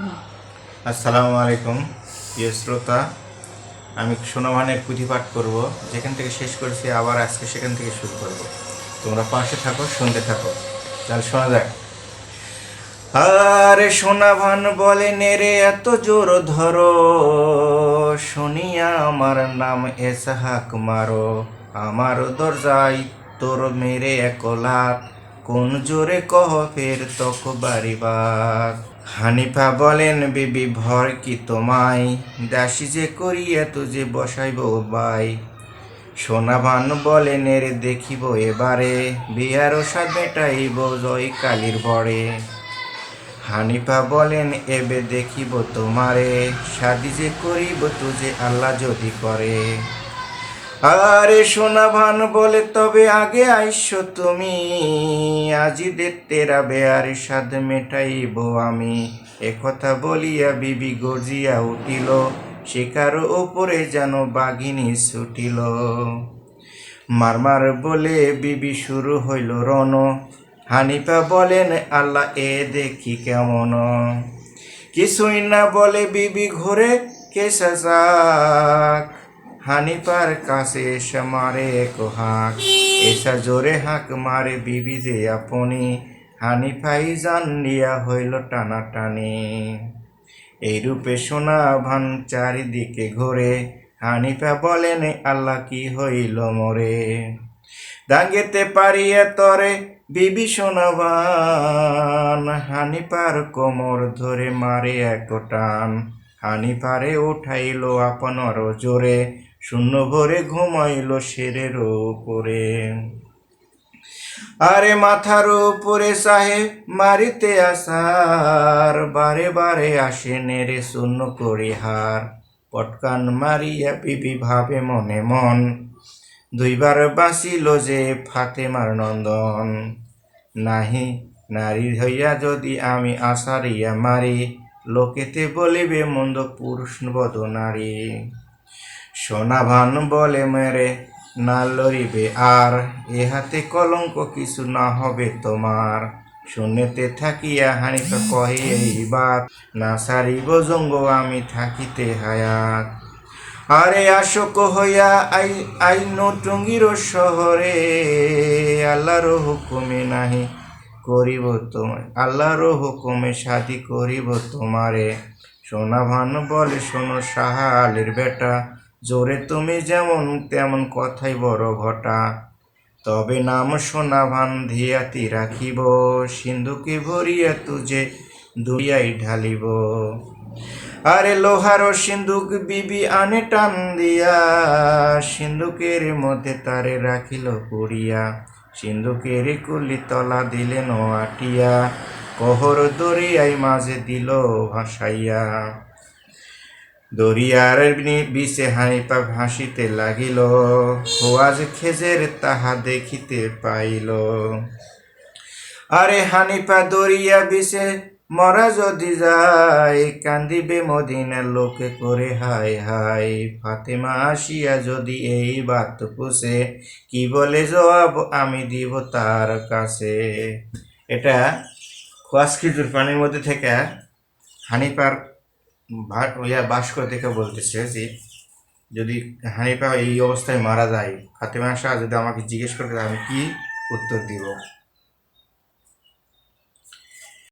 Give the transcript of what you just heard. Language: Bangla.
আসসালামু আলাইকুম, প্রিয় শ্রোতা। আমি সোনাভানের পুঁথি পাঠ করব। যেখান থেকে শেষ করেছি, আবার আজকে সেখান থেকে শুরু করব। তোমরা পাশে থাকো, শুনতে থাকো। তাহলে শোনা যাক। আরে সোনাভান বলে নেরে এত জোর ধরো। শুনিয়া আমার নাম এসাহাক মারো। আমার দরজায় তোর মেরে একলাত কোন জোরে কহ ফের তক বাড়িবার হানিফা বলেন, বিবি, ভর কি তোমায়? দাসী যে করিয়া যে বসাইব বাই সোনাভান বলে নেরে দেখিব এবারে, বিয়ার সাদ মেটাইব জয় কালীর বড়ে হানিফা বলেন, এবে দেখিব তোমারে শাদি যে করিব, তুজে আল্লাহ যদি করে। আরে সোনা ভান বলে, তবে আগে আইসো তুমি। আজি তেরা বেয়ারে সাদ মেটাইব আমি। একথা বলিয়া বিবি গজিয়া উঠিল শিকার ওপরে যেন বাঘিনী ছুটিল। মারমার বলে বিবি শুরু হইল রণ। হানিফা বলেন, আল্লাহ এ দেখি কেমন। কিছুই না বলে বিবি ঘুরে কেসা যাক হানিফার কাছে এসে মারে এক হাঁক। এসা জোরে হাঁক মারে বিবি যে আপনি। হানিফাই জান দিয়া হইল এই রূপে সোনা ভান চারিদিকে ঘোরে। হানিফা বলেন, আল্লাহ কি হইল মরে? দাঙ্গেতে পারিয়া তরে বিবি সোনাবান হানিপার কোমর ধরে মারে এক টান। হানিপারে উঠাইল আপনার জোরে। শূন্য ভরে ঘুমাইল শেরের উপরে। আরে মাথার উপরে সাহেব মারিতে আসার, বারে বারে আসে নেরে শূন্য করি হার। পটকান মারিয়া বিবি ভাবে মনে মন, দুইবার বাঁচিল যে ফাতেমার নন্দন। নাহি, নারী হইয়া যদি আমি আসারিয়া মারি, লোকেতে বলিবে মন্দ পুরুষ বদ নারী। সোনাভান বলে, মেরে না লড়িবে আর এহাতে কলঙ্ক কিছু না হবে তোমার। শুনেতে থাকিয়া হানিফা কহে এইবার না সারিব জঙ্গ, আমি থাকিতে হায়াত। আরে আশোক হইয়া আই, আইন টুঙ্গির শহরে, আল্লাহর হুকুমে নাহি করিব তোমার আল্লাহর হুকুমে শাদি করিব তোমারে। সোনা ভান বলে, শোনো সাহা আলীর বেটা জোরে তুমি যেমন তেমন কথাই বড় ঘটা। তবে নাম সোনা ভান ধিয়াতি রাখিব, সিন্ধুকে ভরিয়া তুজে দুরিয়াই ঢালিব। আরে লোহার সিন্ধুক বিবি আনে টান দিয়া, সিন্ধুকের মধ্যে তারে রাখিল পুরিয়া সিন্ধুকের কুলি তলা দিলেন আটিয়া কহর দরিয়াই মাঝে দিল ভাসাইয়া। দরিয়ার বিষে হাইপা ভাসিতে লাগিল, হোয়াজ খেজের তাহা দেখিতে পাইল। আরে হানিফা, দরিয়া বিষে মরা যদি যায়, কান্দিবে মদিনার লোকে করে হাই হাই ফাতেমা আসিয়া যদি এই বাত পুষে, কি বলে জবাব আমি দিব তার কাছে? এটা খোয়াস খিজুর পানির মধ্যে থেকে হানিপার ইয়া ভাস্কর থেকে বলতেছে যে, যদি হানিফা এই অবস্থায় মারা যায়, ফাতেমা শাহ যদি আমাকে জিজ্ঞেস করে আমি কি উত্তর দিব?